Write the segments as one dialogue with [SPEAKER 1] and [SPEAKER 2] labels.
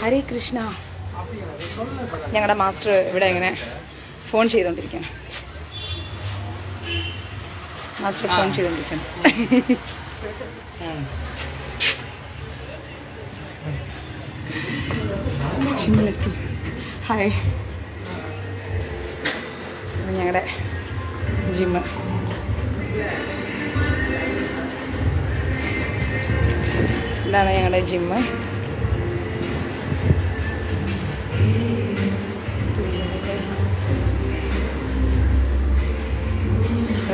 [SPEAKER 1] ഹരേ കൃഷ്ണ. ഞങ്ങളുടെ മാസ്റ്റർ ഇവിടെ ഇങ്ങനെ ഫോൺ ചെയ്തോണ്ടിരിക്കണം. മാസ്റ്റർ ഫോൺ ചെയ്തോണ്ടിരിക്കണം. ജിമ്മിലെത്തി ഹായ്. ഞങ്ങളുടെ ജിമ്മ്. ഇതാണ് ഞങ്ങളുടെ ജിമ്മ്.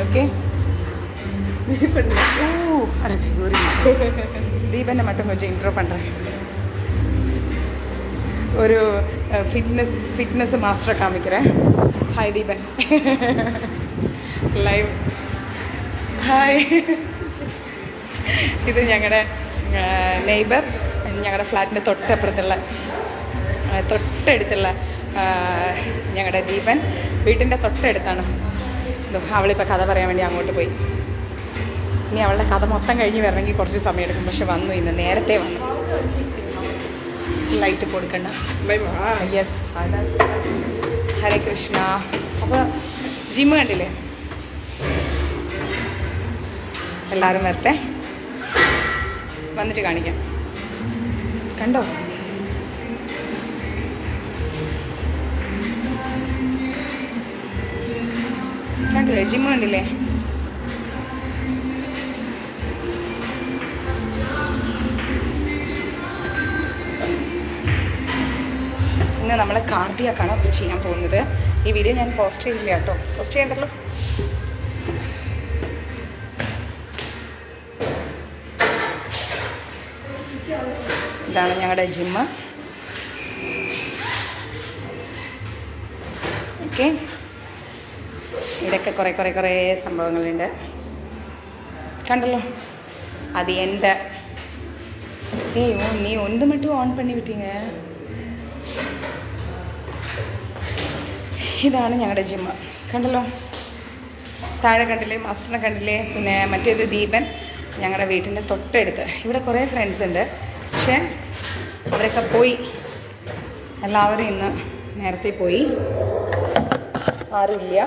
[SPEAKER 1] ഓക്കെ தீபனை மட்டும் கொஞ்சம் இன்ட்ரோ பண்ணுறேன் ஒரு ஃபிட்னஸ் ஃபிட்னஸ் மாஸ்டரை காமிக்கிறேன் ഹായ് ദീപൻ ലൈവ് ഹായ് ഇത് ഞങ്ങളുടെ നെയ്ബർ ഞങ്ങളുടെ ഫ്ലാറ്റിൻ്റെ തൊട്ടപ്പുറത്തുള്ള ആ, തൊട്ടടുത്തുള്ള ഞങ്ങളുടെ ദീപൻ വീട്ടിൻ്റെ തൊട്ടടുത്താണ് ദോ, അവളിപ്പോൾ കഥ പറയാൻ വേണ്ടി അങ്ങോട്ട് പോയി. ഇനി അവളുടെ കഥ മൊത്തം കഴിഞ്ഞ് വരണമെങ്കിൽ കുറച്ച് സമയം എടുക്കും. പക്ഷെ വന്നു ഇന്ന് നേരത്തെ വന്നു. ലൈറ്റ് കൊടുക്കണ്ട. യെസ് ഹരേ കൃഷ്ണ. അപ്പോൾ ജിമ്മ് കണ്ടില്ലേ? എല്ലാവരും വരട്ടെ. വന്നിട്ട് കാണിക്കാം. കണ്ടോ? കണ്ടില്ലേ? ജിമ്മ് കണ്ടില്ലേ? ഇന്ന് നമ്മൾ കാർഡിയാക്കാണ് ചെയ്യാൻ പോകുന്നത്. ഈ വീഡിയോ ഞാൻ പോസ്റ്റ് ചെയ്യില്ല കേട്ടോ. പോസ്റ്റ് ചെയ്യണ്ടല്ലോ? ഇതാണ് ഞങ്ങളുടെ ജിമ്മ് ഓക്കെ കുറേ കുറേ കുറേ സംഭവങ്ങളുണ്ട്. കണ്ടല്ലോ? അത് എന്റെ ഏയ് നീ ഒന്ന് മട്ടും ഓൺ പണി വിട്ടീങ്ക ഇതാണ് ഞങ്ങളുടെ ജിമ്മ് കണ്ടല്ലോ? താഴെ കണ്ടില്ലേ? മാസ്റ്ററിനെ കണ്ടില്ലേ? പിന്നെ മറ്റേത് ദീപൻ ഞങ്ങളുടെ വീട്ടിന്റെ തൊട്ടടുത്ത്. ഇവിടെ കുറേ ഫ്രണ്ട്സ് ഉണ്ട്. പക്ഷേ അവരൊക്കെ പോയി. എല്ലാവരും ഇന്ന് നേരത്തെ പോയി. ആരുമില്ല.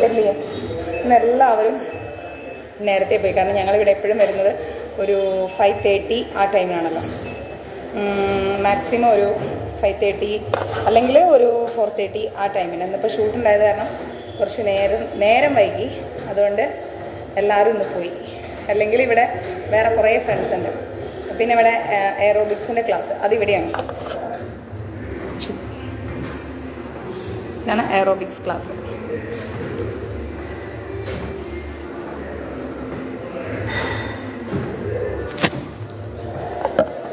[SPEAKER 1] വരില്ലേ ഇന്ന് എല്ലാവരും നേരത്തെ പോയി. കാരണം ഞങ്ങളിവിടെ എപ്പോഴും വരുന്നത് ഒരു ഫൈവ് തേർട്ടി ആ ടൈമിലാണല്ലോ മാക്സിമം ഒരു ഫൈവ് തേർട്ടി അല്ലെങ്കിൽ ഒരു ഫോർ തേർട്ടി ആ ടൈമിന് ഇന്നിപ്പോൾ ഷൂട്ട് ഉണ്ടായത് കാരണം കുറച്ച് നേരം നേരം വൈകി. അതുകൊണ്ട് എല്ലാവരും ഇന്ന് പോയി. അല്ലെങ്കിൽ ഇവിടെ വേറെ കുറേ ഫ്രണ്ട്സ് ഉണ്ട്. പിന്നെ ഇവിടെ എയറോബിക്സിന്റെ ക്ലാസ് അതിവിടെയാണ്. ഇതാണ് എയറോബിക്സ് ക്ലാസ്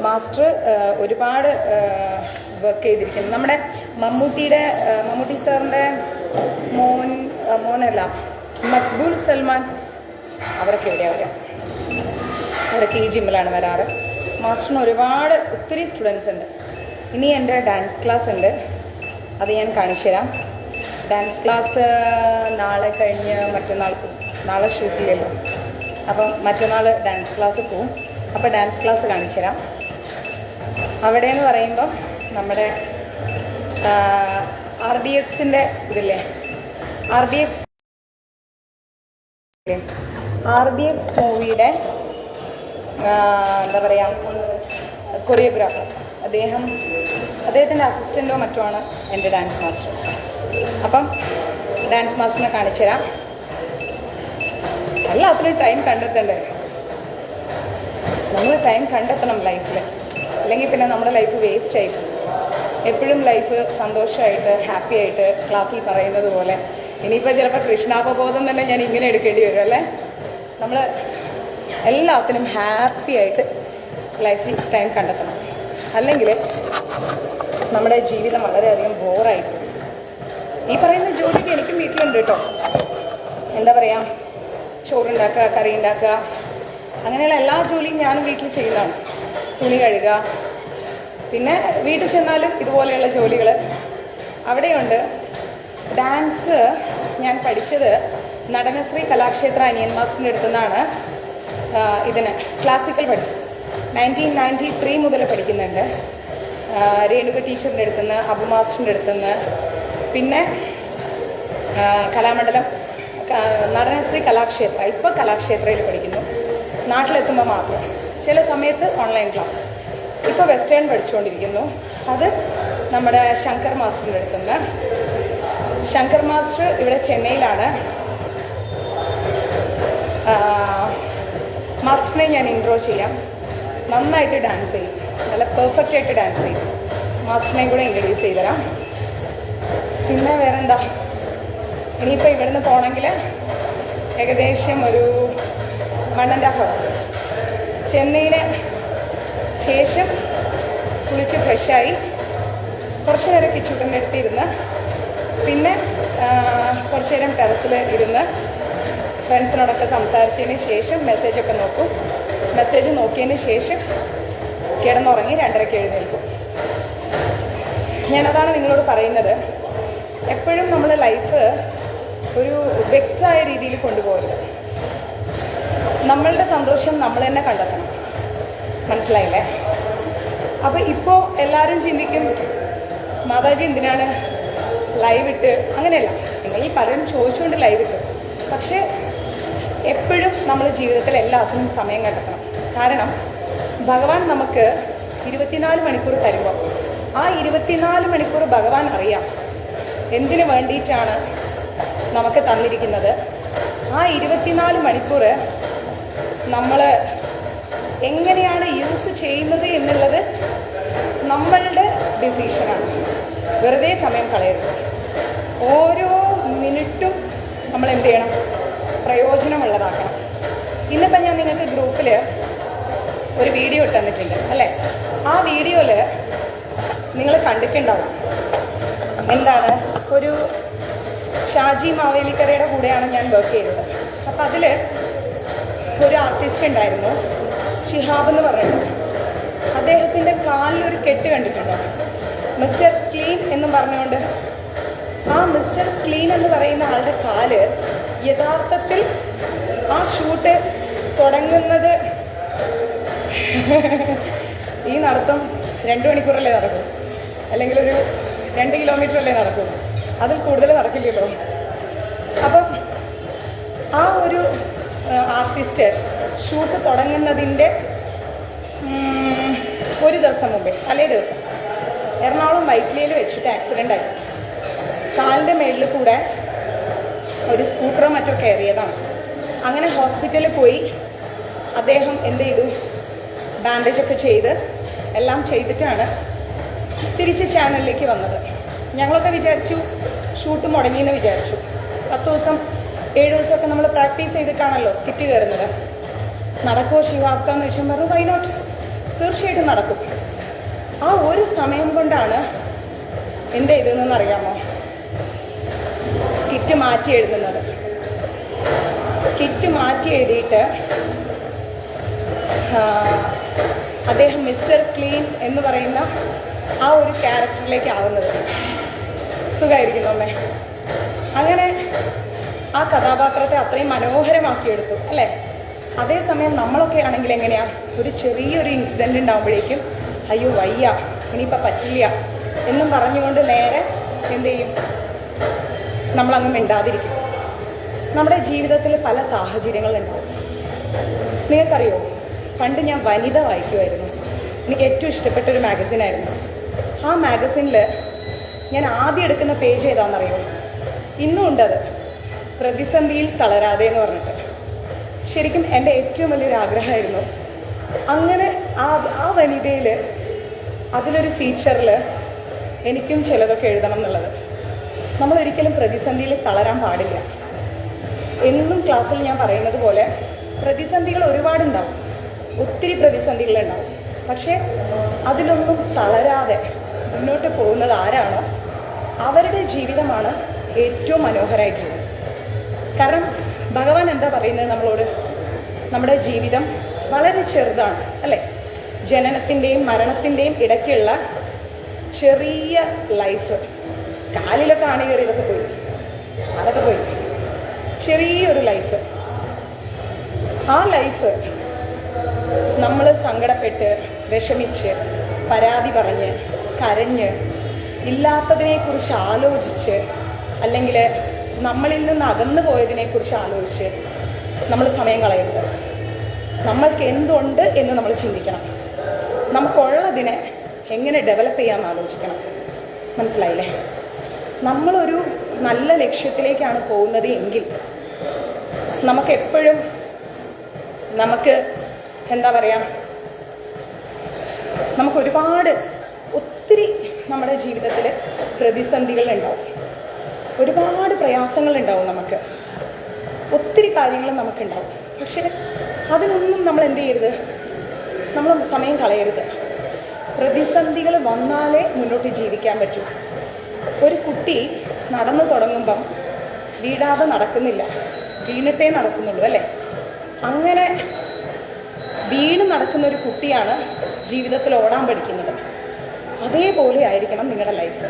[SPEAKER 1] മാസ്റ്റർ ഒരുപാട് വർക്ക് ചെയ്തിരിക്കുന്നു. നമ്മുടെ മമ്മൂട്ടിയുടെ മമ്മൂട്ടി സാറിന്റെ മോൻ മോനല്ല മക്ബൂൽ സൽമാൻ അവരൊക്കെ എവിടെയാണ് വരാം അവരൊക്കെ ഈ ജിമ്മിലാണ് വരാറ്. മാസ്റ്ററിന് ഒരുപാട് ഒത്തിരി സ്റ്റുഡൻസ് ഉണ്ട്. ഇനി എന്റെ ഡാൻസ് ക്ലാസ് ഉണ്ട്. അത് ഞാൻ കാണിച്ചു തരാം ഡാൻസ് ക്ലാസ് നാളെ കഴിഞ്ഞ് മറ്റന്നാൾ പോകും നാളെ ഷൂട്ടില്ലല്ലോ അപ്പം മറ്റന്നാൾ ഡാൻസ് ക്ലാസ് പോവും. അപ്പോൾ ഡാൻസ് ക്ലാസ് കാണിച്ചു തരാം അവിടെ എന്ന് പറയുമ്പോൾ നമ്മുടെ ആർ ഡി എക്സിന്റെ ഇതില്ലേ? R D X R D X മൂവിയുടെ എന്താ പറയുക കൊറിയോഗ്രാഫർ അദ്ദേഹം അദ്ദേഹത്തിന്റെ അസിസ്റ്റന്റോ മറ്റോ ആണ് എന്റെ ഡാൻസ് മാസ്റ്റർ അപ്പം ഡാൻസ് മാസ്റ്ററിനെ കാണിച്ചു തരാം. എല്ലാത്തിനും ടൈം കണ്ടെത്തണ്ടേ? നമ്മൾ ടൈം കണ്ടെത്തണം ലൈഫിൽ അല്ലെങ്കിൽ പിന്നെ നമ്മുടെ ലൈഫ് വേസ്റ്റ് ആയി എപ്പോഴും ലൈഫ് സന്തോഷമായിട്ട് ഹാപ്പി ആയിട്ട് ക്ലാസ്സിൽ പറയുന്നത് പോലെ. ഇനിയിപ്പോൾ ചിലപ്പോൾ കൃഷ്ണാപബോധം തന്നെ ഞാൻ ഇങ്ങനെ എടുക്കേണ്ടി വരും അല്ലേ? നമ്മൾ എല്ലാത്തിനും ഹാപ്പി ആയിട്ട് ലൈഫിൽ ടൈം കണ്ടെത്തണം. അല്ലെങ്കിൽ നമ്മുടെ ജീവിതം വളരെയധികം ബോറായി ഈ പറയുന്ന ജോലിയൊക്കെ എനിക്കും വീട്ടിലുണ്ട് കേട്ടോ. എന്താ പറയുക ചോറുണ്ടാക്കുക കറി ഉണ്ടാക്കുക അങ്ങനെയുള്ള എല്ലാ ജോലിയും ഞാനും വീട്ടിൽ ചെയ്യുന്നതാണ്. തുണി കഴുകുക. പിന്നെ വീട്ടിൽ ചെന്നാലും ഇതുപോലെയുള്ള ജോലികൾ അവിടെയുണ്ട്. ഡാൻസ് ഞാൻ പഠിച്ചത് നടനശ്രീ കലാക്ഷേത്ര അനിയൻ മാസ്റ്ററിന്റെ അടുത്തു നിന്നാണ് ഇതിന് ക്ലാസിക്കൽ പഠിച്ചത്. നയന്റീൻ നയന്റി ത്രീ മുതൽ പഠിക്കുന്നുണ്ട് രേണുക ടീച്ചറിന്റെ അടുത്തുനിന്ന് അബു മാസ്റ്ററിന്റെ അടുത്തുനിന്ന്. പിന്നെ കലാമണ്ഡലം നടനശ്രീ കലാക്ഷേത്ര ഇപ്പോൾ കലാക്ഷേത്രയിൽ പഠിക്കുന്നു. നാട്ടിലെത്തുമ്പോൾ മാത്രം. ചില സമയത്ത് ഓൺലൈൻ ക്ലാസ് ഇപ്പോൾ വെസ്റ്റേൺ പഠിച്ചുകൊണ്ടിരിക്കുന്നു അത് നമ്മുടെ ശങ്കർ മാസ്റ്ററിന്റെ അടുത്തുനിന്ന്. ശങ്കർ മാസ്റ്റർ ഇവിടെ ചെന്നൈയിലാണ്. മാസ്റ്ററിനെ ഞാൻ ഇൻട്രോ ചെയ്യാം. നന്നായിട്ട് ഡാൻസ് ചെയ്യും. നല്ല പെർഫെക്റ്റ് ആയിട്ട് ഡാൻസ് ചെയ്യും. മാസ്റ്ററിനെയും കൂടെ ഇൻട്രൊഡ്യൂസ് ചെയ്ത് തരാം പിന്നെ വേറെന്താ? ഇനിയിപ്പോൾ ഇവിടുന്ന് പോകണമെങ്കിൽ ഏകദേശം ഒരു വൺ ആൻഡ് ഹാഫ് അവർ ചെന്നൈയിന് ശേഷം കുളിച്ച് ഫ്രഷായി കുറച്ച് നേരം കിച്ചൂട്ടന്റെ അടുത്തിരുന്ന് പിന്നെ കുറച്ച് നേരം ടെറസിൽ ഇരുന്ന് ഫ്രണ്ട്സിനോടൊക്കെ സംസാരിച്ചതിന് ശേഷം മെസ്സേജൊക്കെ നോക്കും. മെസ്സേജ് നോക്കിയതിന് ശേഷം കിടന്നുറങ്ങി രണ്ടരയ്ക്ക് എഴുന്നേൽക്കും. ഞാനതാണ് നിങ്ങളോട് പറയുന്നത്. എപ്പോഴും നമ്മൾ ലൈഫ് ഒരു വ്യക്തമായ രീതിയിൽ കൊണ്ടുപോകരുത്. നമ്മളുടെ സന്തോഷം നമ്മൾ തന്നെ കണ്ടെത്തണം. മനസ്സിലായില്ലേ? അപ്പോൾ ഇപ്പോൾ എല്ലാവരും ചിന്തിക്കും മാതാജി എന്തിനാണ് ലൈവ് ഇട്ട്? അങ്ങനെയല്ല. നിങ്ങൾ ഈ പലരും ചോദിച്ചുകൊണ്ട് ലൈവ് ഇട്ടു. പക്ഷേ എപ്പോഴും നമ്മൾ ജീവിതത്തിൽ എല്ലാത്തിനും സമയം കണ്ടെത്തണം. കാരണം ഭഗവാൻ നമുക്ക് ഇരുപത്തിനാല് മണിക്കൂർ തരുമ്പോൾ ആ ഇരുപത്തിനാല് മണിക്കൂർ ഭഗവാൻ അറിയാം. എന്തിനു വേണ്ടിയിട്ടാണ് നമുക്ക് തന്നിരിക്കുന്നത്? ആ ഇരുപത്തിനാല് മണിക്കൂർ നമ്മൾ എങ്ങനെയാണ് യൂസ് ചെയ്യുന്നത് എന്നുള്ളത് നമ്മളുടെ ഡിസിഷനാണ് വെറുതെ സമയം കളയരുത്. ഓരോ മിനിറ്റും നമ്മൾ എന്ത് ചെയ്യണം? പ്രയോജനമുള്ളതാക്കണം. ഇന്നിപ്പം ഞാൻ നിങ്ങൾക്ക് ഗ്രൂപ്പിൽ ഒരു വീഡിയോ ഇട്ട് തന്നിട്ടുണ്ട് അല്ലേ? ആ വീഡിയോയിൽ നിങ്ങൾ കണ്ടിട്ടുണ്ടാവും. എന്താണ്? ഒരു ഷാജി മാവേലിക്കരയുടെ കൂടെയാണ് ഞാൻ വർക്ക് ചെയ്തത്. അപ്പം അതിൽ ഒരു ആർട്ടിസ്റ്റ് ഉണ്ടായിരുന്നു ഷിഹാബ് എന്ന് പറയുന്നത് അദ്ദേഹത്തിന്റെ കാലിൽ ഒരു കെട്ട് കണ്ടിട്ടുണ്ടോ? മിസ്റ്റർ ക്ലീൻ എന്നും പറഞ്ഞുകൊണ്ട്. ആ മിസ്റ്റർ ക്ലീൻ എന്ന് പറയുന്ന ആളുടെ കാൽ യഥാർത്ഥത്തിൽ ആ ഷൂട്ട് തുടങ്ങുന്നത് ഈ നടത്തം രണ്ട് മണിക്കൂറല്ലേ നടക്കും? അല്ലെങ്കിൽ ഒരു രണ്ട് കിലോമീറ്റർ അല്ലേ നടക്കും? അതിൽ കൂടുതൽ നടക്കില്ലല്ലോ. അപ്പം ആ ഒരു ആർട്ടിസ്റ്റ് ഷൂട്ട് തുടങ്ങുന്നതിന്റെ ഒരു ദിവസം മുമ്പേ തലേ ദിവസം എറണാകുളം വൈറ്റ്ലിയിൽ വെച്ചിട്ട് ആക്സിഡന്റ് ആയി. കാലിന്റെ മേളിൽ കൂടെ ഒരു സ്കൂട്ടറോ മറ്റോ കയറിയതാണ്. അങ്ങനെ ഹോസ്പിറ്റലിൽ പോയി. അദ്ദേഹം എന്ത് ചെയ്തു? ബാൻഡേജ് ഒക്കെ ചെയ്ത് എല്ലാം ചെയ്തിട്ടാണ് തിരിച്ച് ചാനലിലേക്ക് വന്നത്. ഞങ്ങളൊക്കെ വിചാരിച്ചു ഷൂട്ട് മുടങ്ങിയെന്ന് വിചാരിച്ചു. പത്ത് ദിവസം ഏഴ് ദിവസമൊക്കെ നമ്മൾ പ്രാക്ടീസ് ചെയ്തിട്ടാണല്ലോ സ്കിറ്റ് കയറുന്നത്. നടക്കുമോ ശിവാക്കാന്ന് ചോദിച്ചാൽ പറഞ്ഞു വൈ നോട്ട് തീർച്ചയായിട്ടും നടക്കും. ആ ഒരു സമയം കൊണ്ടാണ് എന്ത് ചെയ്തതെന്ന് അറിയാമോ? സ്കിറ്റ് മാറ്റി എഴുതുന്നത്. സ്കിറ്റ് മാറ്റി എഴുതിയിട്ട് അദ്ദേഹം മിസ്റ്റർ ക്ലീൻ എന്ന് പറയുന്ന ആ ഒരു ക്യാരക്ടറിലേക്ക് ആവുന്നത്. സുഖമായിരിക്കുന്നു അമ്മേ. അങ്ങനെ ആ കഥാപാത്രത്തെ അത്രയും മനോഹരമാക്കിയെടുത്തു അല്ലേ? അതേസമയം നമ്മളൊക്കെ ആണെങ്കിൽ എങ്ങനെയാണ് ഒരു ചെറിയൊരു ഇൻസിഡന്റ് ഉണ്ടാകുമ്പോഴേക്കും അയ്യോ വയ്യ ഇനിയിപ്പോൾ പറ്റില്ല എന്നും പറഞ്ഞുകൊണ്ട് നേരെ എന്ത് ചെയ്യും? നമ്മളങ്ങ് മിണ്ടാതിരിക്കും. നമ്മുടെ ജീവിതത്തിൽ പല സാഹചര്യങ്ങളുണ്ടാവും. നിങ്ങൾക്കറിയോ? പണ്ട് ഞാൻ വനിത വായിക്കുമായിരുന്നു എനിക്ക് ഏറ്റവും ഇഷ്ടപ്പെട്ട ഒരു മാഗസിനായിരുന്നു. ആ മാഗസിനിൽ ഞാൻ ആദ്യം എടുക്കുന്ന പേജ് ഏതാണെന്നറിയോ ഇന്നും ഉണ്ടത് പ്രതിസന്ധിയിൽ തളരാതെ എന്ന് പറഞ്ഞിട്ട്. ശരിക്കും എന്റെ ഏറ്റവും വലിയൊരു ആഗ്രഹമായിരുന്നു. അങ്ങനെ ആ ആ വനിതയിൽ അതിലൊരു ഫീച്ചറിൽ എനിക്കും ചിലതൊക്കെ എഴുതണം എന്നുള്ളത്. നമ്മൾ ഒരിക്കലും പ്രതിസന്ധിയിൽ തളരാൻ പാടില്ല. എന്നും ക്ലാസ്സിൽ ഞാൻ പറയുന്നത് പോലെ പ്രതിസന്ധികൾ ഒരുപാടുണ്ടാവും. ഒത്തിരി പ്രതിസന്ധികളുണ്ടാവും. പക്ഷേ അതിലൊന്നും തളരാതെ മുന്നോട്ട് പോകുന്നത് ആരാണോ അവരുടെ ജീവിതമാണ് ഏറ്റവും മനോഹരമായിട്ടുള്ളത് കാരണം ഭഗവാൻ എന്താ പറയുന്നത് നമ്മളോട്? നമ്മുടെ ജീവിതം വളരെ ചെറുതാണ് അല്ലേ? ജനനത്തിന്റെയും മരണത്തിന്റെയും ഇടയ്ക്കുള്ള ചെറിയ ലൈഫ് കാലിലൊക്കെ ആണെങ്കിൽ ഇതൊക്കെ പോയി. അതൊക്കെ പോയി. ചെറിയൊരു ലൈഫ് ആ ലൈഫ് നമ്മൾ സങ്കടപ്പെട്ട് വിഷമിച്ച് പരാതി പറഞ്ഞ് കരഞ്ഞ് ഇല്ലാത്തതിനെക്കുറിച്ച് ആലോചിച്ച് അല്ലെങ്കിൽ നമ്മളിൽ നിന്ന് അകന്നു പോയതിനെക്കുറിച്ച് ആലോചിച്ച് നമ്മൾ സമയം കളയരുത്. നമ്മൾക്ക് എന്തുണ്ട് എന്ന് നമ്മൾ ചിന്തിക്കണം. നമുക്കുള്ളതിനെ എങ്ങനെ ഡെവലപ്പ് ചെയ്യാമെന്ന് ആലോചിക്കണം. മനസ്സിലായില്ലേ? നമ്മളൊരു നല്ല ലക്ഷ്യത്തിലേക്കാണ് പോകുന്നത് എങ്കിൽ നമുക്കെപ്പോഴും നമുക്ക് എന്താ പറയുക നമുക്ക് ഒരുപാട് ഒത്തിരി നമ്മുടെ ജീവിതത്തിൽ പ്രതിസന്ധികൾ ഉണ്ടാവും. ഒരുപാട് പ്രയാസങ്ങൾ ഉണ്ടാവും നമുക്ക്. ഒത്തിരി കാര്യങ്ങൾ നമുക്കുണ്ടാവും. പക്ഷേ അതിനൊന്നും നമ്മൾ എന്ത് ചെയ്യരുത്? നമ്മൾ സമയം കളയരുത്. പ്രതിസന്ധികൾ വന്നാലേ മുന്നോട്ട് ജീവിക്കാൻ പറ്റൂ. ഒരു കുട്ടി നടന്നു തുടങ്ങുമ്പം വീടാതെ നടക്കുന്നില്ല. വീണിട്ടേ നടക്കുന്നുള്ളൂ അല്ലേ? അങ്ങനെ വീണ് നടക്കുന്ന ഒരു കുട്ടിയാണ് ജീവിതത്തിൽ ഓടാൻ പഠിക്കുന്നത്. അതേപോലെ ആയിരിക്കണം നിങ്ങളുടെ ലൈഫ്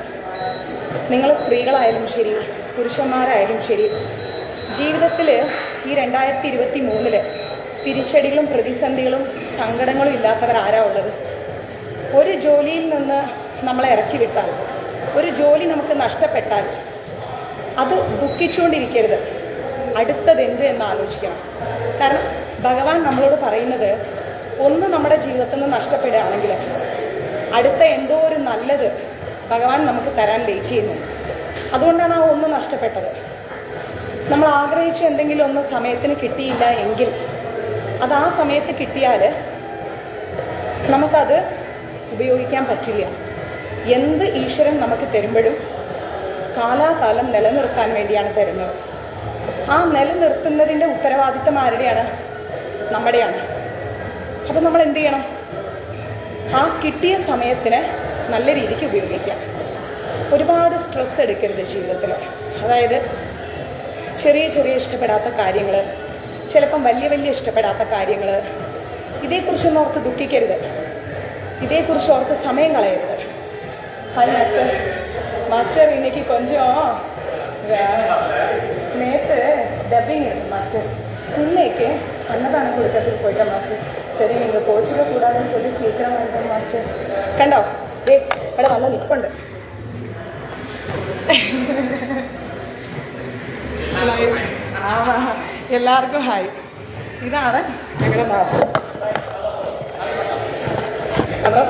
[SPEAKER 1] നിങ്ങൾ സ്ത്രീകളായാലും ശരി പുരുഷന്മാരായാലും ശരി ജീവിതത്തിൽ ഈ രണ്ടായിരത്തി ഇരുപത്തി മൂന്നിൽ തിരിച്ചടികളും പ്രതിസന്ധികളും സങ്കടങ്ങളും ഇല്ലാത്തവരാരാ ഉള്ളത്? ഒരു ജോലിയിൽ നിന്ന് നമ്മളെ ഇറക്കി വിട്ടാൽ ഒരു ജോലി നമുക്ക് നഷ്ടപ്പെട്ടാൽ അത് ദുഃഖിച്ചുകൊണ്ടിരിക്കരുത്. അടുത്തത് എന്ത് എന്ന് ആലോചിക്കണം. കാരണം ഭഗവാൻ നമ്മളോട് പറയുന്നത് ഒന്ന് നമ്മുടെ ജീവിതത്തിൽ നിന്ന് നഷ്ടപ്പെടുകയാണെങ്കിൽ അടുത്ത എന്തോ ഒരു നല്ലത് ഭഗവാൻ നമുക്ക് തരാൻ ലേറ്റ് ചെയ്യുന്നു. അതുകൊണ്ടാണ് ആ ഒന്ന് നഷ്ടപ്പെട്ടത്. നമ്മൾ ആഗ്രഹിച്ച എന്തെങ്കിലും ഒന്ന് സമയത്തിന് കിട്ടിയില്ല എങ്കിൽ അത് ആ സമയത്ത് കിട്ടിയാൽ നമുക്കത് ഉപയോഗിക്കാൻ പറ്റില്ല. എന്ത് ഈശ്വരൻ നമുക്ക് തരുമ്പോഴും കാലാകാലം നിലനിർത്താൻ വേണ്ടിയാണ് തരുന്നത്. ആ നിലനിർത്തുന്നതിന്റെ ഉത്തരവാദിത്തം ആരുടെയാണ്? നമ്മുടെയാണ്. അപ്പം നമ്മൾ എന്ത് ചെയ്യണം? ആ കിട്ടിയ സമയത്തിന് നല്ല രീതിക്ക് ഉപയോഗിക്കാം. ഒരുപാട് സ്ട്രെസ് എടുക്കരുത് ജീവിതത്തിൽ അതായത് ചെറിയ ചെറിയ ഇഷ്ടപ്പെടാത്ത കാര്യങ്ങൾ ചിലപ്പം വലിയ വലിയ ഇഷ്ടപ്പെടാത്ത കാര്യങ്ങൾ ഇതേക്കുറിച്ചൊന്നും ഓർത്ത് ദുഃഖിക്കരുത്. ഇതേക്കുറിച്ച് ഓർത്ത് സമയം കളയരുത്. ഹായ് മാസ്റ്റർ മാസ്റ്റർ ഇന്നേക്ക് കൊഞ്ചോ? നേരത്തെ ഡബിങ് മാസ്റ്റർ ഇന്നേക്ക് அன்னதானம் கொடுக்கறதுக்கு போயிட்டேன் மாஸ்டர் சரி நீங்கள் கோச்சிக்க கூடாதுன்னு சொல்லி சீக்கிரம் வந்துட்டேன் மாஸ்டர் കണ്ടോ ഏ ഇവിടെ നല്ല നിൽപ്പുണ്ട് ആ എല്ലാവർക്കും ഹായ് ഇതാണ് ഞങ്ങളുടെ മാസ്റ്റർ അപ്പം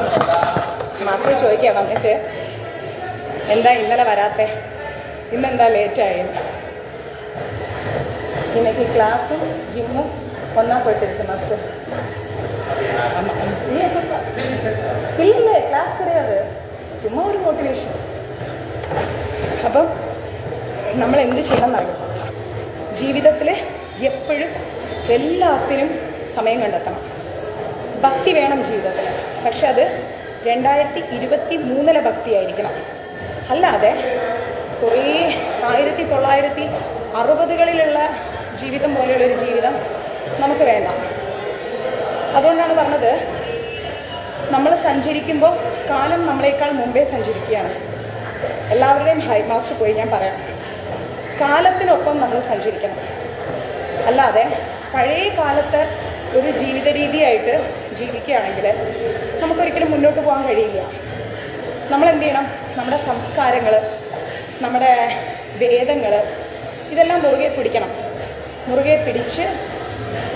[SPEAKER 1] മാസ്റ്റർ ചോദിക്കാം വന്നിട്ട് എന്താ ഇന്നലെ വരാത്തെ ഇന്നെന്താ ലേറ്റായി இன்னைக்கு கிளாஸும் ஜிம்மும் ஒன்றா போயிட்டு இருக்கு மாஸ்டர் ക്ലാസ് சொல்ல இல்லை இல்லை கிளாஸ் கிடையாது ചുമ്മാ ഒരു മോട്ടിവേഷൻ അപ്പം നമ്മൾ എന്ത് ചെയ്യണം എന്നറിയാം ജീവിതത്തിൽ എപ്പോഴും എല്ലാത്തിനും സമയം കണ്ടെത്തണം. ഭക്തി വേണം ജീവിതത്തിൽ പക്ഷെ അത് രണ്ടായിരത്തി ഇരുപത്തി മൂന്നിലെ ഭക്തിയായിരിക്കണം. അല്ലാതെ കുറേ ആയിരത്തി തൊള്ളായിരത്തി അറുപതുകളിലുള്ള ജീവിതം പോലെയുള്ളൊരു ജീവിതം നമുക്ക് വേണ്ട. അതുകൊണ്ടാണ് പറഞ്ഞത് നമ്മൾ സഞ്ചരിക്കുമ്പോൾ കാലം നമ്മളെക്കാൾ മുമ്പേ സഞ്ചരിക്കുകയാണ്. എല്ലാവരുടെയും ഹൈ മാസ്റ്റർ പോയി ഞാൻ പറയാം. കാലത്തിനൊപ്പം നമ്മൾ സഞ്ചരിക്കണം. അല്ലാതെ പഴയ കാലത്തെ ഒരു ജീവിത രീതിയായിട്ട് ജീവിക്കുകയാണെങ്കിൽ നമുക്കൊരിക്കലും മുന്നോട്ട് പോകാൻ കഴിയില്ല. നമ്മൾ എന്ത് ചെയ്യണം നമ്മുടെ സംസ്കാരങ്ങൾ നമ്മുടെ വേദങ്ങൾ ഇതെല്ലാം മുറുകെ പിടിക്കണം. മുറുകെ പിടിച്ച്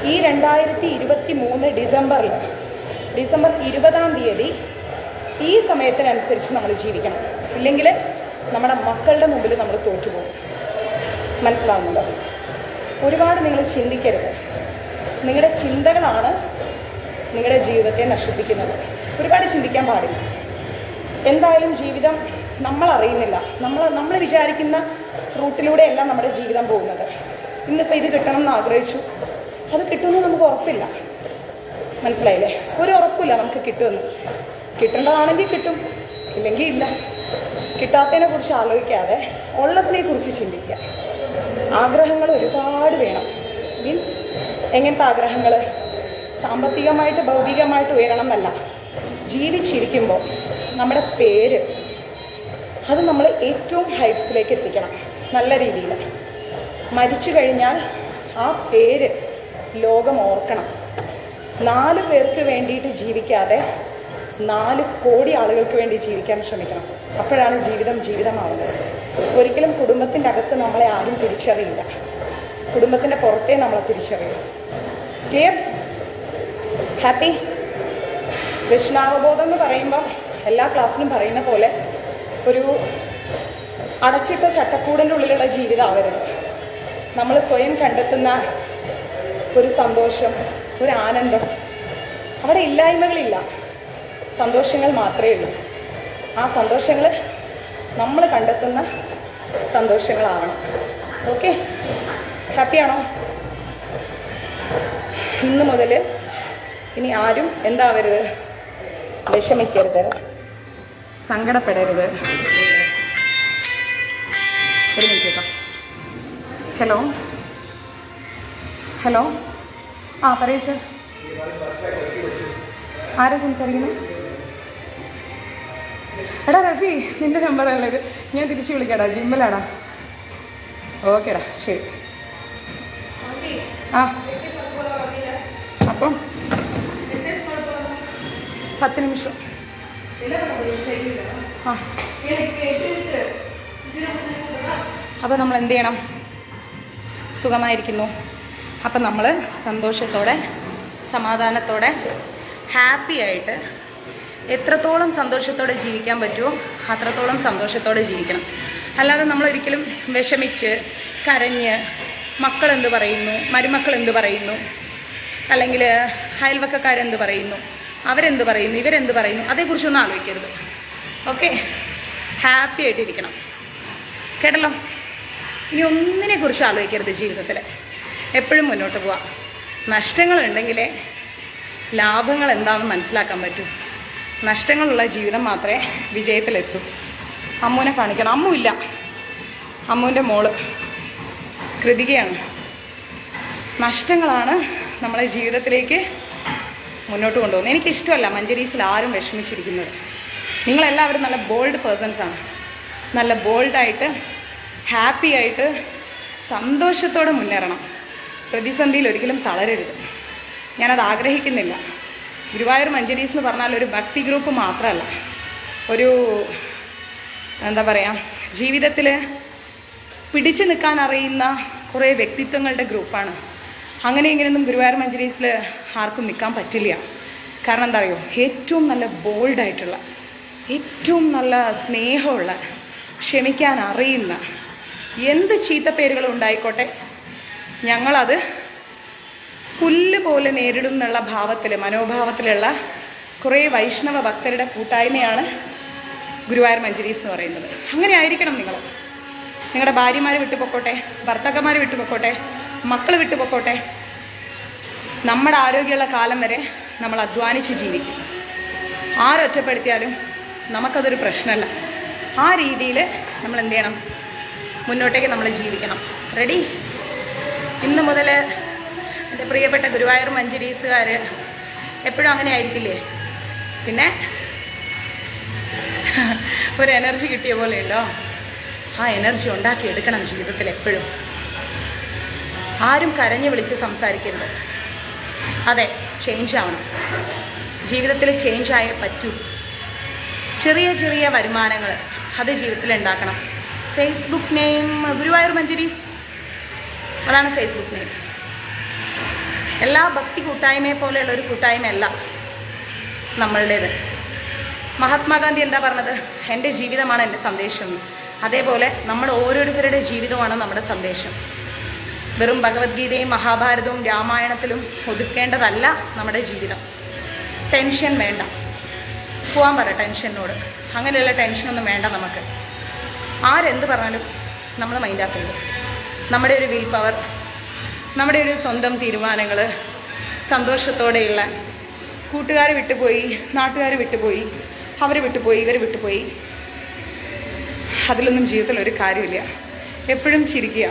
[SPEAKER 1] ഈ രണ്ടായിരത്തി ഇരുപത്തി മൂന്ന് ഡിസംബറിൽ ഡിസംബർ ഇരുപതാം തീയതി ഈ സമയത്തിനനുസരിച്ച് നമ്മൾ ജീവിക്കണം. ഇല്ലെങ്കിൽ നമ്മുടെ മക്കളുടെ മുമ്പിൽ നമ്മൾ തോറ്റുപോകും. മനസ്സിലാവുന്നുണ്ടോ? ഒരുപാട് നിങ്ങൾ ചിന്തിക്കരുത്. നിങ്ങളുടെ ചിന്തകളാണ് നിങ്ങളുടെ ജീവിതത്തെ നശിപ്പിക്കുന്നത്. ഒരുപാട് ചിന്തിക്കാൻ പാടില്ല. എന്തായാലും ജീവിതം നമ്മൾ അറിയുന്നില്ല. നമ്മൾ നമ്മൾ വിചാരിക്കുന്ന റൂട്ടിലൂടെയല്ല നമ്മുടെ ജീവിതം പോകുന്നത്. ഇന്നിപ്പോൾ ഇത് കിട്ടണം എന്ന് ആഗ്രഹിച്ചു. അത് കിട്ടുമെന്ന് നമുക്ക് ഉറപ്പില്ല. മനസ്സിലായില്ലേ? ഒരു ഉറപ്പില്ല നമുക്ക് കിട്ടുമെന്ന്. കിട്ടേണ്ടതാണെങ്കിൽ കിട്ടും ഇല്ലെങ്കിൽ ഇല്ല. കിട്ടാത്തതിനെ കുറിച്ച് ആലോചിക്കാതെ ഉള്ളതിനെ കുറിച്ച് ചിന്തിക്കുക. ആഗ്രഹങ്ങൾ ഒരുപാട് വേണം. മീൻസ് എങ്ങനത്തെ ആഗ്രഹങ്ങൾ സാമ്പത്തികമായിട്ട് ഭൗതികമായിട്ട് ഉയരണം എന്നല്ല. ജീവിച്ചിരിക്കുമ്പോൾ നമ്മുടെ പേര് അത് നമ്മൾ ഏറ്റവും ഹൈറ്റ്സിലേക്ക് എത്തിക്കണം നല്ല രീതിയിൽ മരിച്ചു കഴിഞ്ഞാൽ ആ പേര് ലോകം ഓർക്കണം. നാല് പേർക്ക് വേണ്ടിയിട്ട് ജീവിക്കാതെ നാല് കോടി ആളുകൾക്ക് വേണ്ടി ജീവിക്കാൻ ശ്രമിക്കണം. അപ്പോഴാണ് ജീവിതം ജീവിതമാവുന്നത്. ഒരിക്കലും കുടുംബത്തിന്റെ അകത്ത് നമ്മളെ ആരും തിരിച്ചറിയില്ല. കുടുംബത്തിന്റെ പുറത്തേ നമ്മളെ തിരിച്ചറിയും. ക്ലിയർ ഹാപ്പി കൃഷ്ണാവബോധം എന്ന് പറയുമ്പോൾ എല്ലാ ക്ലാസ്സിലും പറയുന്ന പോലെ ഒരു അടച്ചിട്ട ചട്ടക്കൂടിന്റെ ഉള്ളിലുള്ള ജീവിതമാവരുത് നമ്മൾ സ്വയം കണ്ടെത്തുന്ന ഒരു സന്തോഷം ഒരു ആനന്ദം. അവിടെ ഇല്ലായ്മകളില്ല. സന്തോഷങ്ങൾ മാത്രമേ ഉള്ളൂ. ആ സന്തോഷങ്ങൾ നമ്മൾ കണ്ടെത്തുന്ന സന്തോഷങ്ങളാവണം. ഓക്കെ? ഹാപ്പിയാണോ ഇന്ന് മുതൽ ഇനി ആരും എന്താവരുത്? വിഷമിക്കരുത്. സങ്കടപ്പെടരുത്. ഒരു മിനിറ്റ് കേട്ടോ. Hello hello? ആ പറയൂ സർ. ആരാ സംസാരിക്കുന്നത് എടാ റഫി നിന്റെ നമ്പറല്ലേ ഇത് ഞാൻ തിരിച്ച് വിളിക്കാടാ. ജിമ്മിലാടാ. ഓക്കേടാ ശരി. ആ. അപ്പം പത്ത് നിമിഷം. ആ. അപ്പോൾ നമ്മൾ എന്ത് ചെയ്യണം? സുഖമായിരിക്കുന്നു. അപ്പം നമ്മൾ സന്തോഷത്തോടെ സമാധാനത്തോടെ ഹാപ്പി ആയിട്ട് എത്രത്തോളം സന്തോഷത്തോടെ ജീവിക്കാൻ പറ്റുമോ അത്രത്തോളം സന്തോഷത്തോടെ ജീവിക്കണം. അല്ലാതെ നമ്മളൊരിക്കലും വിഷമിച്ച് കരഞ്ഞ് മക്കളെന്ത് പറയുന്നു മരുമക്കൾ എന്ത് പറയുന്നു അല്ലെങ്കിൽ അയൽവക്കക്കാരെന്ത് പറയുന്നു അവരെന്ത് പറയുന്നു ഇവരെന്ത് പറയുന്നു അതേക്കുറിച്ചൊന്നും ആലോചിക്കരുത്. ഓക്കെ? ഹാപ്പി ആയിട്ടിരിക്കണം. കേട്ടല്ലോ? ഇനി ഒന്നിനെ കുറിച്ച് ആലോചിക്കരുത് ജീവിതത്തിൽ എപ്പോഴും മുന്നോട്ട് പോവാം. നഷ്ടങ്ങളുണ്ടെങ്കിലേ ലാഭങ്ങൾ എന്താണെന്ന് മനസ്സിലാക്കാൻ പറ്റൂ. നഷ്ടങ്ങളുള്ള ജീവിതം മാത്രമേ വിജയത്തിലെത്തൂ. അമ്മുവിനെ കാണിക്കണം. അമ്മു ഇല്ല. അമ്മുവിന്റെ മോൾ കൃതികയാണ്. നഷ്ടങ്ങളാണ് നമ്മളെ ജീവിതത്തിലേക്ക് മുന്നോട്ട് കൊണ്ടുപോകുന്നത്. എനിക്കിഷ്ടമല്ല മഞ്ചരീസിൽ ആരും വിഷമിച്ചിരിക്കുന്നത്. നിങ്ങളെല്ലാവരും നല്ല ബോൾഡ് പേഴ്സൺസാണ് നല്ല ബോൾഡായിട്ട് ഹാപ്പി ആയിട്ട് സന്തോഷത്തോടെ മുന്നേറണം. പ്രതിസന്ധിയിൽ ഒരിക്കലും തളരരുത്. ഞാനത് ആഗ്രഹിക്കുന്നില്ല. ഗുരുവായൂർ മഞ്ചരീസ് എന്ന് പറഞ്ഞാൽ ഒരു ഭക്തി ഗ്രൂപ്പ് മാത്രമല്ല. ഒരു എന്താ പറയുക ജീവിതത്തിൽ പിടിച്ചു നിൽക്കാൻ അറിയുന്ന കുറേ വ്യക്തിത്വങ്ങളുടെ ഗ്രൂപ്പാണ്. അങ്ങനെ ഇങ്ങനെയൊന്നും ഗുരുവായൂർ മഞ്ചരീസിൽ ആർക്കും നിൽക്കാൻ പറ്റില്ല. കാരണം എന്താ അറിയോ? ഏറ്റവും നല്ല ബോൾഡായിട്ടുള്ള ഏറ്റവും നല്ല സ്നേഹമുള്ള ക്ഷമിക്കാൻ അറിയുന്ന എന്ത് ചീത്തപ്പേരുകളും ഉണ്ടായിക്കോട്ടെ. ഞങ്ങളത് പുല്ല് പോലെ നേരിടും എന്നുള്ള ഭാവത്തിൽ മനോഭാവത്തിലുള്ള കുറേ വൈഷ്ണവ ഭക്തരുടെ കൂട്ടായ്മയാണ് ഗുരുവായൂർ മഞ്ചരീസ് എന്ന് പറയുന്നത്. അങ്ങനെ ആയിരിക്കണം നിങ്ങൾ നിങ്ങളുടെ ഭാര്യമാർ വിട്ടുപൊക്കോട്ടെ ഭർത്താക്കന്മാർ വിട്ടുപൊക്കോട്ടെ മക്കൾ വിട്ടുപൊക്കോട്ടെ നമ്മുടെ ആരോഗ്യമുള്ള കാലം വരെ നമ്മൾ അധ്വാനിച്ച് ജീവിക്കും. ആരൊറ്റപ്പെടുത്തിയാലും നമുക്കതൊരു പ്രശ്നമല്ല. ആ രീതിയിൽ നമ്മൾ എന്ത് ചെയ്യണം? മുന്നോട്ടേക്ക് നമ്മൾ ജീവിക്കണം. റെഡി ഇന്ന് മുതൽ എന്റെ പ്രിയപ്പെട്ട ഗുരുവായൂർ മഞ്ചരീസുകാർ എപ്പോഴും അങ്ങനെ ആയിരിക്കില്ലേ? പിന്നെ ഒരു എനർജി കിട്ടിയ പോലെ ഉണ്ടോ? ആ എനർജി ഉണ്ടാക്കി എടുക്കണം ജീവിതത്തിൽ എപ്പോഴും. ആരും കരഞ്ഞു വിളിച്ച് സംസാരിക്കരുത്. അതെ ചേഞ്ച് ആവണം. ജീവിതത്തിൽ ചേഞ്ച് ആയേ പറ്റൂ. ചെറിയ ചെറിയ വരുമാനങ്ങൾ അത് ജീവിതത്തിൽ ഉണ്ടാക്കണം. Facebook name Guruvayur Manjaris. അതാണ് ഫേസ്ബുക്ക് നെയിം എല്ലാ ഭക്തി കൂട്ടായ്മയെ പോലെയുള്ള ഒരു കൂട്ടായ്മയല്ല നമ്മളുടേത്. മഹാത്മാഗാന്ധി എന്താ പറഞ്ഞത്? എന്റെ ജീവിതമാണ് എന്റെ സന്ദേശം. അതേപോലെ നമ്മൾ ഓരോരുത്തരുടെ ജീവിതമാണ് നമ്മുടെ സന്ദേശം. വെറും ഭഗവത്ഗീതയും മഹാഭാരതവും രാമായണത്തിലും ഒതുക്കേണ്ടതല്ല നമ്മുടെ ജീവിതം. ടെൻഷൻ വേണ്ട. പോകാൻ പറ ടെൻഷനോട്. അങ്ങനെയുള്ള ടെൻഷനൊന്നും വേണ്ട നമുക്ക്. ആരെന്ത് പറഞ്ഞാലും നമ്മൾ മൈൻഡാക്കരുത് നമ്മുടെ ഒരു വിൽ പവർ നമ്മുടെ ഒരു സ്വന്തം തീരുമാനങ്ങൾ സന്തോഷത്തോടെയുള്ള കൂട്ടുകാർ വിട്ടുപോയി നാട്ടുകാർ വിട്ടുപോയി അവർ വിട്ടുപോയി ഇവർ വിട്ടുപോയി. അതിലൊന്നും ജീവിതത്തിൽ ഒരു കാര്യമില്ല. എപ്പോഴും ചിരിക്കുക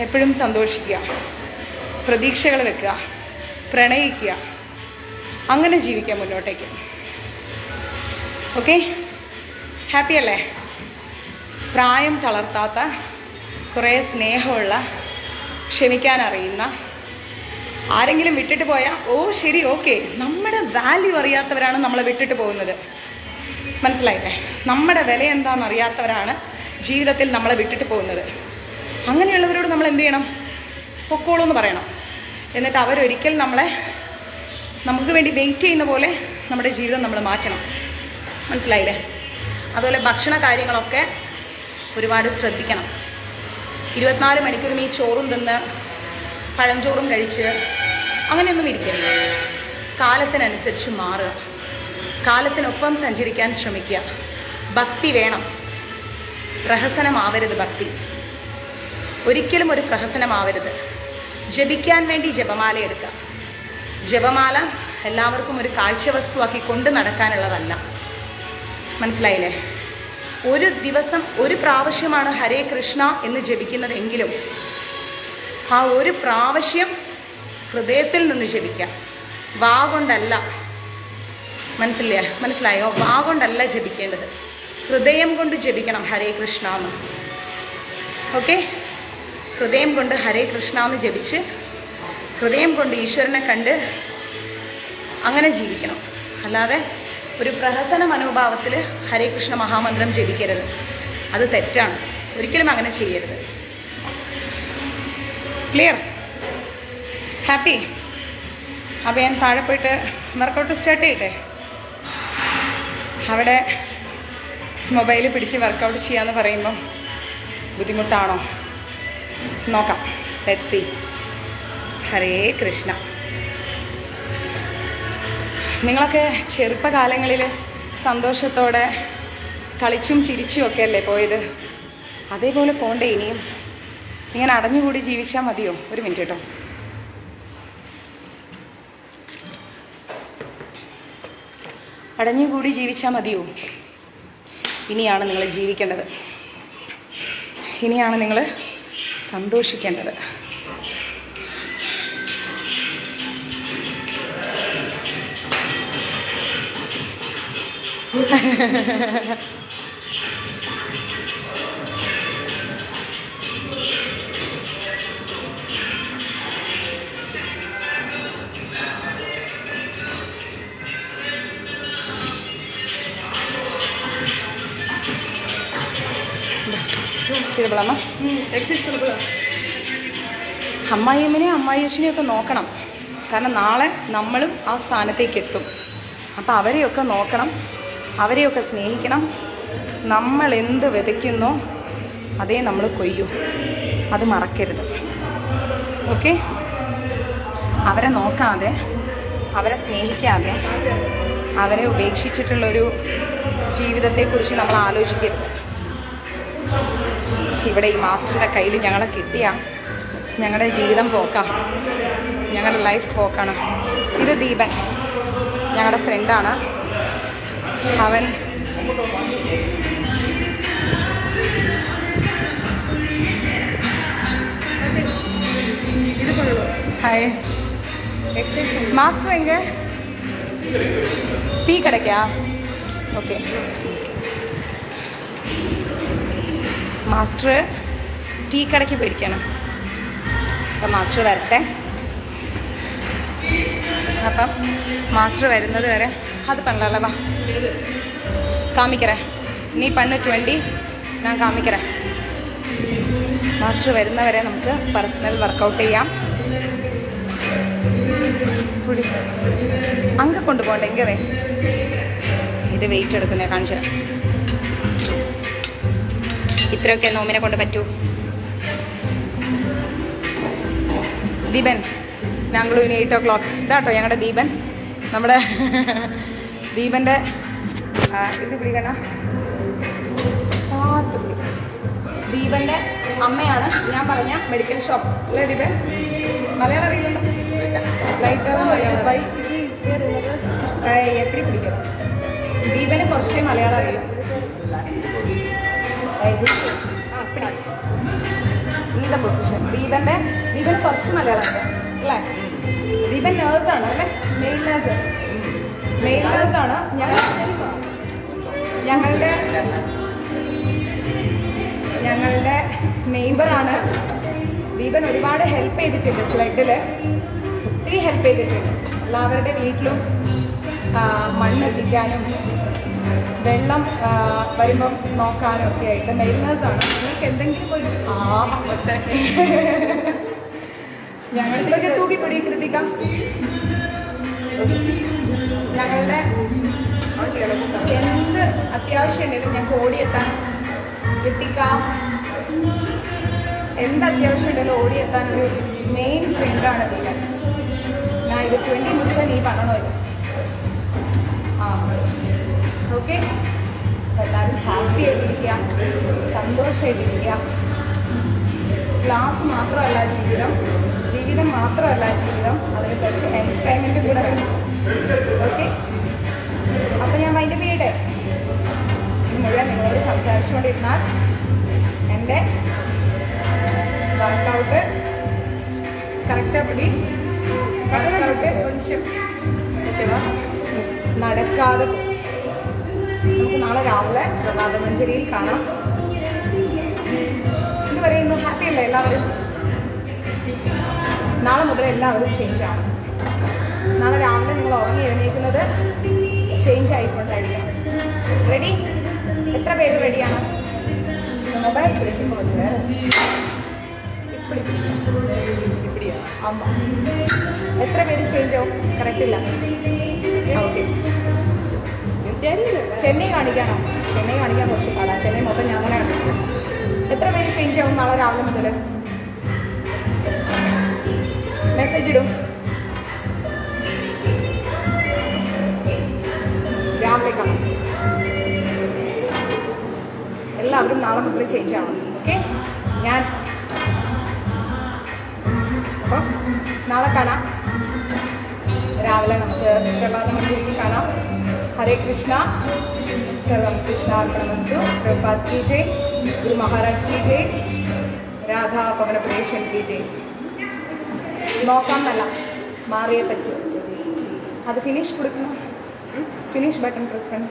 [SPEAKER 1] എപ്പോഴും സന്തോഷിക്കുക പ്രതീക്ഷകൾ വെക്കുക പ്രണയിക്കുക അങ്ങനെ ജീവിക്കാം മുന്നോട്ടേക്ക്. ഓക്കെ ഹാപ്പി അല്ലേ? പ്രായം തളർത്താത്ത കുറേ സ്നേഹമുള്ള ക്ഷമിക്കാനറിയുന്ന ആരെങ്കിലും വിട്ടിട്ട് പോയാൽ ഓ ശരി ഓക്കെ. നമ്മുടെ വാല്യൂ അറിയാത്തവരാണ് നമ്മളെ വിട്ടിട്ട് പോകുന്നത്. മനസ്സിലായില്ലേ? നമ്മുടെ വില എന്താണെന്ന് അറിയാത്തവരാണ് ജീവിതത്തിൽ നമ്മളെ വിട്ടിട്ട് പോകുന്നത്. അങ്ങനെയുള്ളവരോട് നമ്മൾ എന്ത് ചെയ്യണം? പൊക്കോളൂ എന്ന് പറയണം. എന്നിട്ട് അവരൊരിക്കൽ നമ്മളെ നമുക്ക് വേണ്ടി വെയിറ്റ് ചെയ്യുന്ന പോലെ നമ്മുടെ ജീവിതം നമ്മൾ മാറ്റണം. മനസ്സിലായില്ലേ? അതുപോലെ ഭക്ഷണ കാര്യങ്ങളൊക്കെ ഒരുപാട് ശ്രദ്ധിക്കണം. ഇരുപത്തിനാല് മണിക്കൂറും ഈ ചോറും തിന്ന് പഴഞ്ചോറും കഴിച്ച് അങ്ങനെയൊന്നും ഇരിക്കരുത്. കാലത്തിനനുസരിച്ച് മാറുക. കാലത്തിനൊപ്പം സഞ്ചരിക്കാൻ ശ്രമിക്കുക. ഭക്തി വേണം. പ്രഹസനമാവരുത് ഭക്തി. ഒരിക്കലും ഒരു പ്രഹസനമാവരുത്. ജപിക്കാൻ വേണ്ടി ജപമാല എടുക്കുക. ജപമാല എല്ലാവർക്കും ഒരു കാഴ്ചവസ്തുവാക്കി കൊണ്ട് നടക്കാനുള്ളതല്ല. മനസ്സിലായില്ലേ? ഒരു ദിവസം ഒരു പ്രാവശ്യമാണ് ഹരേ കൃഷ്ണ എന്ന് ജപിക്കുന്നതെങ്കിലും ആ ഒരു പ്രാവശ്യം ഹൃദയത്തിൽ നിന്ന് ജപിക്കാം വാ കൊണ്ടല്ല. മനസ്സിലായ? വാ കൊണ്ടല്ല ജപിക്കേണ്ടത്. ഹൃദയം കൊണ്ട് ജപിക്കണം ഹരേ കൃഷ്ണ എന്ന്. ഓക്കെ? ഹൃദയം കൊണ്ട് ഹരേ കൃഷ്ണ എന്ന് ജപിച്ച് ഹൃദയം കൊണ്ട് ഈശ്വരനെ കണ്ട് അങ്ങനെ ജീവിക്കണം. അല്ലാതെ ഒരു പ്രഹസന മനോഭാവത്തിൽ ഹരേ കൃഷ്ണ മഹാമന്ത്രം ജപിക്കരുത്. അത് തെറ്റാണ്. ഒരിക്കലും അങ്ങനെ ചെയ്യരുത്. ക്ലിയർ ഹാപ്പി അപ്പോൾ ഞാൻ താഴെ പോയിട്ട് വർക്കൗട്ട് സ്റ്റാർട്ട് ചെയ്യട്ടെ? അവിടെ മൊബൈൽ പിടിച്ച് വർക്കൗട്ട് ചെയ്യാന്ന് പറയുമ്പം ബുദ്ധിമുട്ടാണോ? നോക്കാം. ലെറ്റ് സി ഹരേ കൃഷ്ണ നിങ്ങളൊക്കെ ചെറുപ്പകാലങ്ങളിൽ സന്തോഷത്തോടെ കളിച്ചും ചിരിച്ചും ഒക്കെ അല്ലേ പോയത്? അതേപോലെ പോണ്ടേ ഇനിയും? ഇങ്ങനെ അടഞ്ഞുകൂടി ജീവിച്ചാൽ മതിയോ? ഒരു മിനിറ്റ് കേട്ടോ. അടഞ്ഞുകൂടി ജീവിച്ചാൽ മതിയോ? ഇനിയാണ് നിങ്ങൾ ജീവിക്കേണ്ടത്. ഇനിയാണ് നിങ്ങൾ സന്തോഷിക്കേണ്ടത്. തിരുവിളമ്മ അമ്മായിയമ്മനെയും ഒക്കെ നോക്കണം. കാരണം നാളെ നമ്മളും ആ സ്ഥാനത്തേക്ക് എത്തും അപ്പം അവരെയൊക്കെ നോക്കണം. അവരെയൊക്കെ സ്നേഹിക്കണം. നമ്മൾ എന്ത് വിതയ്ക്കുന്നോ അതേ നമ്മൾ കൊയ്യൂ. അത് മറക്കരുത്. ഓക്കെ? അവരെ നോക്കാതെ അവരെ സ്നേഹിക്കാതെ അവരെ ഉപേക്ഷിച്ചിട്ടുള്ളൊരു ജീവിതത്തെക്കുറിച്ച് നമ്മൾ ആലോചിക്കരുത്. ഇവിടെ ഈ മാസ്റ്ററിന്റെ കയ്യിൽ ഞങ്ങളെ കിട്ടിയ ഞങ്ങളുടെ ജീവിതം പോക്കാം. ഞങ്ങളുടെ ലൈഫ് പോക്കാണ്. ഇത് ദീപൻ ഞങ്ങളുടെ ഫ്രണ്ടാണ് അവൻ ഹായ് മാസ്റ്റർ എങ്ക ടീ കടയ്ക്കാ? ഓക്കെ മാസ്റ്റർ ടീ കടയ്ക്ക് പോയിരിക്കണം. അപ്പം മാസ്റ്റർ വരട്ടെ. അപ്പം മാസ്റ്റർ വരുന്നത് വരെ അത് പണ്ടല്ല കാമിക്കറേ. നീ പണ്ണ് ട്വന്റി ഞാൻ കാമിക്കറേ. മാസ്റ്റർ വരുന്നവരെ നമുക്ക് പേഴ്സണൽ വർക്കൗട്ട് ചെയ്യാം. അങ്ങ് കൊണ്ടുപോകണ്ട എങ്കവേ ഇത് വെയിറ്റ് എടുക്കുന്നേ കാണിച്ചു തരാം. ഇത്രയൊക്കെ നോമിനെ കൊണ്ട് പറ്റൂ. ദീപൻ ഞങ്ങൾ ഇനി എയ്റ്റ് ഓ ക്ലോക്ക് ഇതാട്ടോ ഞങ്ങളുടെ ദീപൻ. നമ്മുടെ ദീപന്റെ ആ, ഇത് പിടിക്കണ പാത്ത് ദീപന്റെ അമ്മയാണ് ഞാൻ പറഞ്ഞ മെഡിക്കൽ ഷോപ്പ് അല്ലേ ദീപൻ മലയാളം അറിയില്ലല്ലോ. ലൈറ്റ് മലയാളം. ബൈ എപ്പിടി പിടിക്കും ദീപന് കുറച്ചേ മലയാളം അറിയും. ഇന്നത്തെ പൊസിഷൻ ദീപന്റെ ദീപന് കുറച്ച് മലയാളം അറിയാം. അല്ലേ? ദീപൻ നേഴ്സാണ് അല്ലേ? മെയിൻ നേഴ്സ് മെയിൽ ആണ് ഞങ്ങൾ ഞങ്ങളുടെ ഞങ്ങളുടെ നെയ്ബറാണ്. ദീപൻ ഒരുപാട് ഹെൽപ്പ് ചെയ്തിട്ടുണ്ട് ഫ്ലഡിൽ ഒത്തിരി ഹെൽപ്പ് ചെയ്തിട്ടുണ്ട്. എല്ലാവരുടെ വീട്ടിലും മണ്ണെത്തിക്കാനും വെള്ളം വരുമ്പം നോക്കാനും ഒക്കെ ആയിട്ട് മെയിൽനേഴ്സാണ് നിങ്ങൾക്ക് എന്തെങ്കിലും ഒരു ആ ഞങ്ങളുടെ തൂക്കിപ്പൊടി കൃതിക. ഞങ്ങളുടെ എന്ത് അത്യാവശ്യം ഉണ്ടെങ്കിലും ഞങ്ങൾക്ക് ഓടിയെത്താൻ എത്തിക്കാം. എന്ത് അത്യാവശ്യം ഉണ്ടെങ്കിലും ഓടിയെത്താൻ ഒരു മെയിൻ ഫ്രണ്ടാണ് നിങ്ങൾ ഞാൻ ഇത് ട്വന്റി മിനിറ്റ്സ് നീ പറയണോ ഇത്? ആ ഓക്കെ എല്ലാവരും ഹാപ്പി ആയിട്ടിരിക്കുക സന്തോഷമായിട്ടിരിക്കുക ക്ലാസ് മാത്രമല്ല ജീവിതം. ജീവിതം മാത്രമല്ല ജീവിതം. അതിന് കുറച്ച് എന്റർടൈൻമെന്റ് കൂടെ വേണം ഓക്കെ അപ്പോൾ ഞാൻ അതിന്റെ വീട് മുഴുവൻ നിങ്ങളോട് സംസാരിച്ചുകൊണ്ടിരുന്നാൽ എന്റെ വർക്കൗട്ട് കറക്റ്റ് പിടി. വർക്കൗട്ട് കൊഞ്ചും ഓക്കെവാ നടക്കാതെ. നമുക്ക് നാളെ രാവിലെ പ്രഭാത മഞ്ചേരിയിൽ കാണാം. എന്ന് പറയുന്നു ഹാപ്പി അല്ലേ എല്ലാവരും? നാളെ മുതൽ എല്ലാവരും ചേഞ്ച് ആണ് നാളെ രാവിലെ നിങ്ങൾ ഉറങ്ങി എഴുന്നേൽക്കുന്നത് ചേഞ്ച് ആയിക്കൊണ്ടായിരിക്കണം റെഡി എത്ര പേര് റെഡിയാണ് മൊബൈൽ പിടിക്കുമ്പോൾ ഇപ്പിടി എത്ര പേര് ചേഞ്ച് ആവും? കറക്റ്റ് ഇല്ല. ഓക്കെ ചെന്നൈ കാണിക്കാനോ? ചെന്നൈ കാണിക്കാൻ കുറച്ച് പാടാ. ചെന്നൈ മൊത്തം ഞാൻ തന്നെ എത്ര പേര് ചേഞ്ച് ആവും നാളെ രാവിലെ മുതൽ മെസ്സേജ് ഇടും. രാവിലെ എല്ലാവരും നാളെ മുതൽ ചേഞ്ച് ആവണം ഓക്കെ ഞാൻ അപ്പം നാളെ കാണാം. രാവിലെ നമുക്ക് പ്രഭാത കാണാം. ഹരേ കൃഷ്ണ. സർവം കൃഷ്ണാർപ്പണമസ്തു പ്രഭാത് കി ജയ്. ഗുരു മഹാരാജ് കി ജയ്. രാധാ പവനപുരേശൻ കി ജയ്. നോക്കാം എന്നല്ല മാറിയേ പറ്റൂ. അത് ഫിനിഷ് കൊടുക്കണം. ഫിനിഷ് ബട്ടൺ പ്രസ് പണി